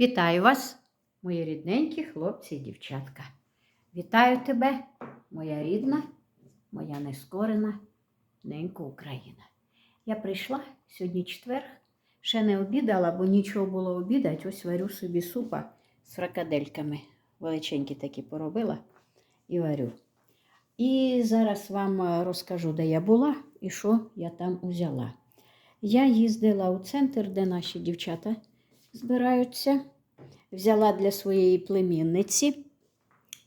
Вітаю вас, мої рідненькі хлопці і дівчатка. Вітаю тебе, моя рідна, моя нескорена ненька Україна. Я прийшла сьогодні четверг, ще не обідала, бо нічого було обідати. Ось варю собі супа з фрикадельками. Величенькі такі поробила і варю. І зараз вам е, розкажу, де я була і що я там узяла. Я їздила у центр, де наші дівчата збираються. Взяла для своєї племінниці.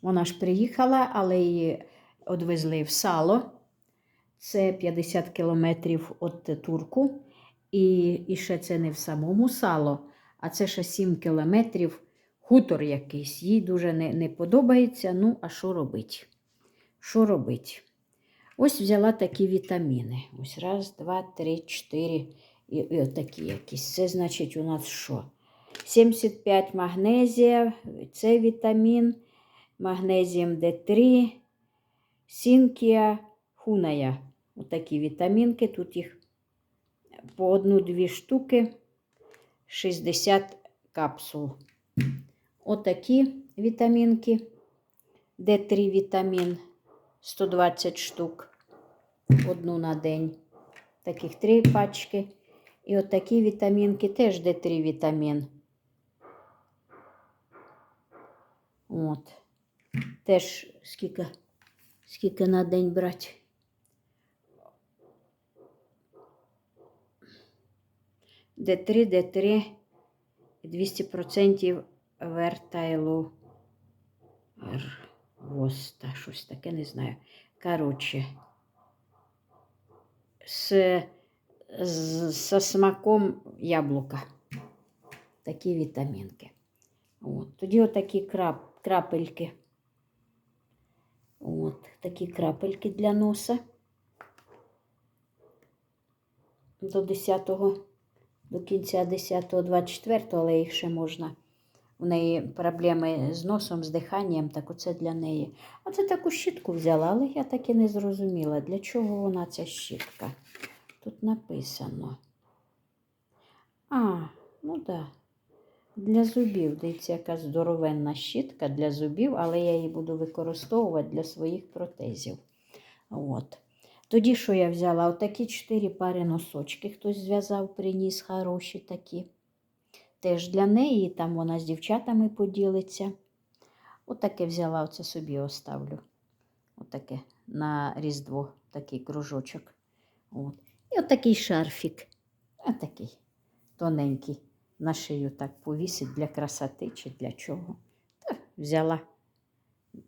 Вона ж приїхала, але її відвезли в сало. Це 50 кілометрів від турку. І, і ще це не в самому сало, а це ще 7 кілометрів хутор якийсь. Їй дуже не, не подобається. Ну, а що робить? Що робить? Ось взяла такі вітаміни. Ось раз, два, три, чотири. І, і отакі якісь. Це значить у нас що? 75 магнезія, С вітамін, магнезієм Д3, сінкія, хуная. Отакі вітамінки. Тут їх по одну-дві штуки, 60 капсул. Отакі вітамінки. Д3 вітамін 120 штук. Одну на день. Таких три пачки. І отакі вітамінки теж Д3 вітамін. От. Теж скільки, скільки на день брати. Д3, Д3, 200% вертайлу. Воста, щось таке не знаю. Коротше, з, со смаком яблука. Такі вітамінки. От. Тоді отакі крап, крапельки. От, такі крапельки для носа. До 10-го, до кінця 10-го, 24-го, але їх ще можна. У неї проблеми з носом, з диханням, так оце для неї. А це таку щітку взяла, але я так і не зрозуміла, для чого вона ця щітка. Тут написано. А, ну так. Да. Для зубів. Дивіться, яка здоровенна щітка для зубів, але я її буду використовувати для своїх протезів. От. Тоді, що я взяла? Отакі чотири пари носочки. Хтось зв'язав, приніс хороші такі. Теж для неї, там вона з дівчатами поділиться. Отаке взяла, оце собі оставлю. Отаке на Різдво, такий кружочок. От. І отакий шарфік. Отакий тоненький. На шию так повісить для красоти чи для чого. Та взяла.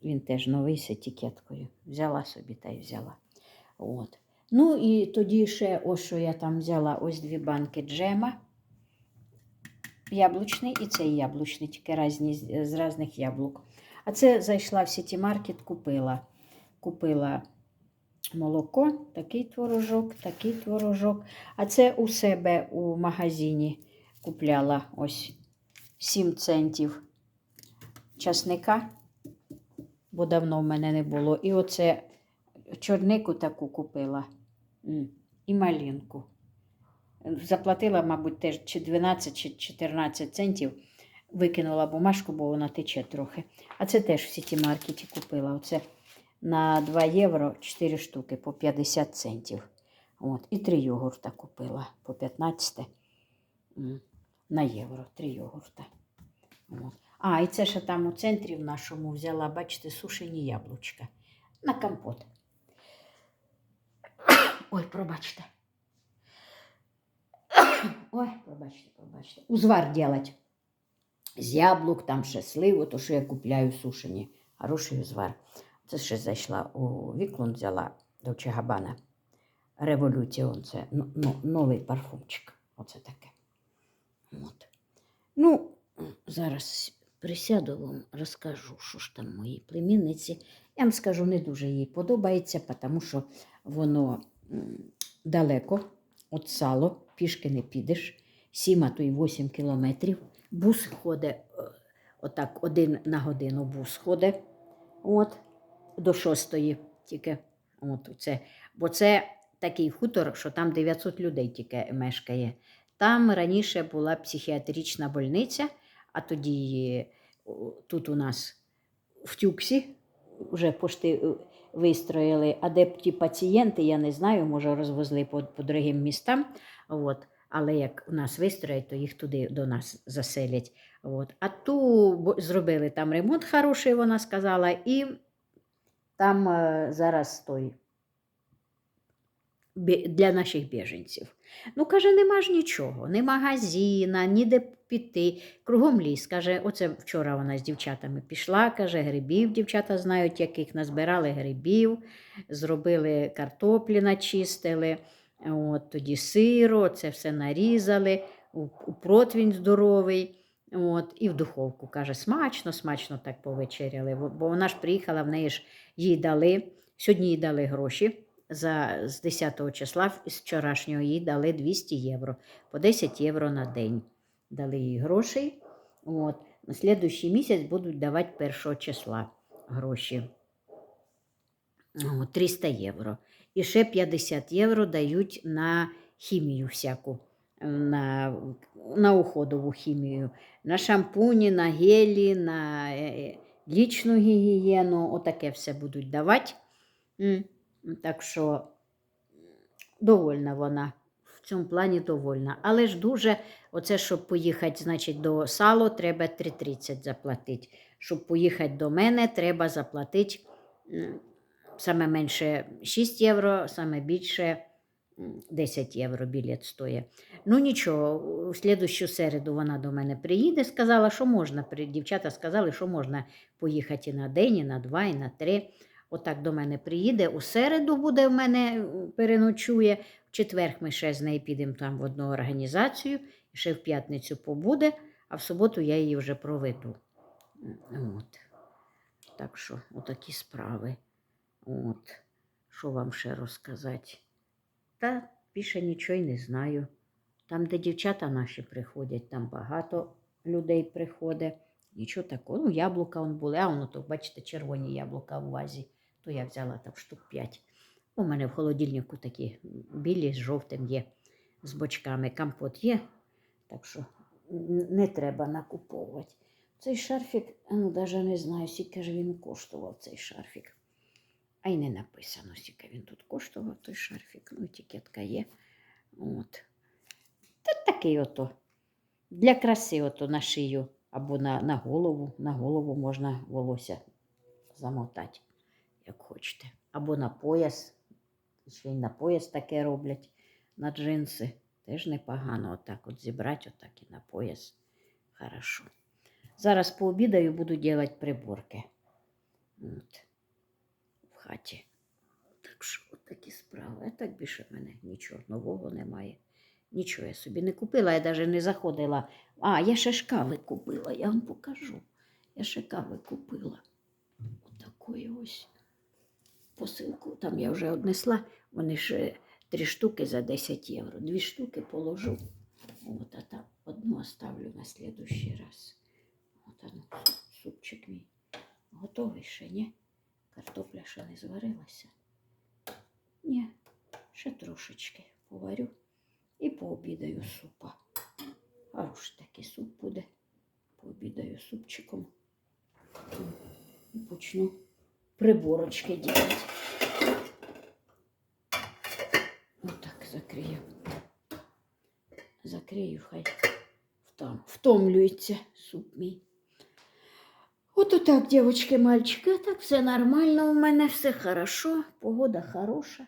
Він теж новий з етикеткою. Взяла собі та й взяла. От. Ну і тоді ще, ось що я там взяла, ось дві банки джема. Яблучний і цей яблучний, тільки різні, з різних яблук. А це зайшла в Сіті Маркет, купила. Купила молоко, такий творожок, такий творожок. А це у себе у магазині купляла ось 7 центів часника, бо давно в мене не було. І оце чорнику таку купила і малинку. Заплатила, мабуть, теж чи 12 чи 14 центів. Викинула бумажку, бо вона тече трохи. А це теж в сіті маркеті купила. Оце на 2 євро 4 штуки по 50 центів. От. І 3 йогурта купила по 15 на євро. 3 йогурта. От. А, і це ще там у центрі в нашому взяла, бачите, сушені яблучка на компот. Ой, пробачте. Ой, пробачте, пробачте. Узвар делать. З яблук, там ще сливу, то що я купляю сушені. Хороший узвар. Це ще зайшла у Віклун, взяла до Чагабана. Революціон, це ну, новий парфумчик. Оце таке. От. Ну, зараз присяду вам, розкажу, що ж там моїй племінниці. Я вам скажу, не дуже їй подобається, тому що воно далеко від сало, пішки не підеш, 7, а то й 8 кілометрів. Бус ходить, е, отак, один на годину бус ходить, от, до шостої тільки. От, це. Бо це такий хутор, що там 900 людей тільки мешкає. Там раніше була психіатрична больниця, а тоді тут у нас в Тюксі вже пошти е, вистроїли, а де ті пацієнти, я не знаю, може розвезли по, по другим містам. От. Але як у нас вистроять, то їх туди до нас заселять. От. А ту зробили там ремонт хороший, вона сказала, і там е, зараз той для наших біженців. Ну, каже, нема ж нічого, ні магазина, ніде піти. Кругом ліс. Каже, оце вчора вона з дівчатами пішла, каже, грибів дівчата знають, яких назбирали грибів, зробили картоплі, начистили, от, тоді сиру, це все нарізали, у, противень здоровий. От, і в духовку каже, смачно, смачно так повечеряли. Бо вона ж приїхала, в неї ж їй дали, сьогодні їй дали гроші. За, з 10 числа з вчорашнього їй дали 200 євро, по 10 євро на день. Дали їй грошей. От. На слідуючий місяць будуть давати 1 числа гроші. От, 300 євро. І ще 50 євро дають на хімію всяку, на, на уходову хімію, на шампуні, на гелі, на е, е, лічну гігієну. Отаке все будуть давати. Так що довольна вона. В цьому плані довольна. Але ж дуже, оце, щоб поїхати, значить, до сало, треба 3,30 заплатити. Щоб поїхати до мене, треба заплатити саме менше 6 євро, саме більше 10 євро білет стоїть. Ну нічого, у слідущу середу вона до мене приїде, сказала, що можна. Дівчата сказали, що можна поїхати і на день, і на два, і на три. Отак до мене приїде. У середу буде в мене переночує. В четвер ми ще з нею підемо там в одну організацію, ще в п'ятницю побуде, а в суботу я її вже проведу. От. Так що, отакі справи. От. Що вам ще розказати? Та більше нічого й не знаю. Там, де дівчата наші приходять, там багато людей приходить. Нічого такого. Ну, яблука он були, а воно то, бачите, червоні яблука в вазі. То я взяла там штук 5. У мене в холодильнику такі білі з жовтим є, з бочками. Компот є. Так що не треба накуповувати. Цей шарфік, ну навіть не знаю, скільки ж він коштував цей шарфік. А й не написано, скільки він тут коштував, той шарфік. Ну, етикетка є. От. Та такий ото. Для краси ото на шию або на, на голову. На голову можна волосся замотати, як хочете. Або на пояс. Ще й на пояс таке роблять на джинси. Теж непогано отак от зібрати, отак і на пояс. Хорошо. Зараз пообідаю, буду робити приборки. От. Хаті. Так що от такі справи. А так більше в мене нічого нового немає. Нічого я собі не купила, я навіть не заходила. А, я ще ж кави купила, я вам покажу. Я ще кави купила. Отакої ось посилку. Там я вже однесла. Вони ще три штуки за 10 євро. Дві штуки положу. От, а там одну оставлю на слідущий раз. От оно, супчик мій. Готовий ще, ні? Картопля ще не зварилася. Ні, ще трошечки поварю і пообідаю супа. Хороший такий суп буде. Пообідаю супчиком. І почну приборочки робити. Отак закрию. Закрию, хай втомлюється суп мій. От отак, дівчатки, мальчики, так все нормально у мене, все хорошо, погода хороша.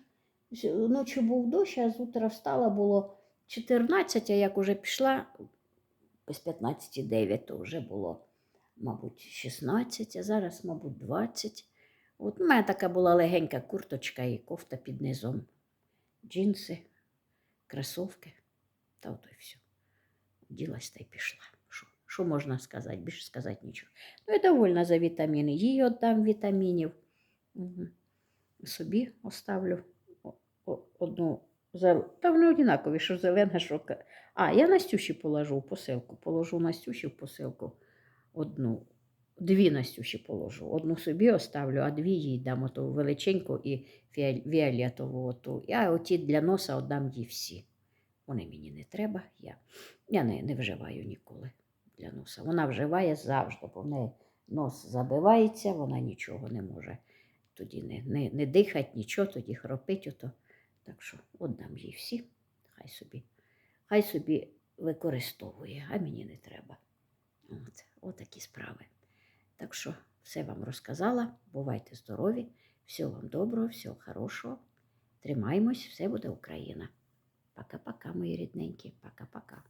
Ночі був дощ, а з утра встала, було 14, а як уже пішла, без 15,9 то вже було, мабуть, 16, а зараз, мабуть, 20. От у мене така була легенька курточка і кофта під низом. Джинси, кросовки. Та ото й все. Ділась та й пішла. Що, можна сказати? Більше сказати нічого. Ну, я довольна за вітаміни. Їй віддам вітамінів. Угу. Собі оставлю одну зел... Та вони однакові, що зелена, що. А, я Настюші положу в посилку. Положу Настюші в посилку одну. Дві Настюші положу. Одну собі оставлю, а дві їй дам оту величеньку і фіолетову оту. Я оті для носа віддам їй всі. Вони мені не треба, я, я не, не вживаю ніколи. Для носа. Вона вживає завжди, бо в неї нос забивається, вона нічого не може тоді не, не, не дихать, нічого, тоді хропить. Ото. Так що отдам їй всі, хай собі, хай собі використовує, а мені не треба. От, отакі справи. Так що все вам розказала. Бувайте здорові, всього вам доброго, всього хорошого. Тримаймось, все буде Україна. Пока-пока, мої рідненькі. Пока-пока.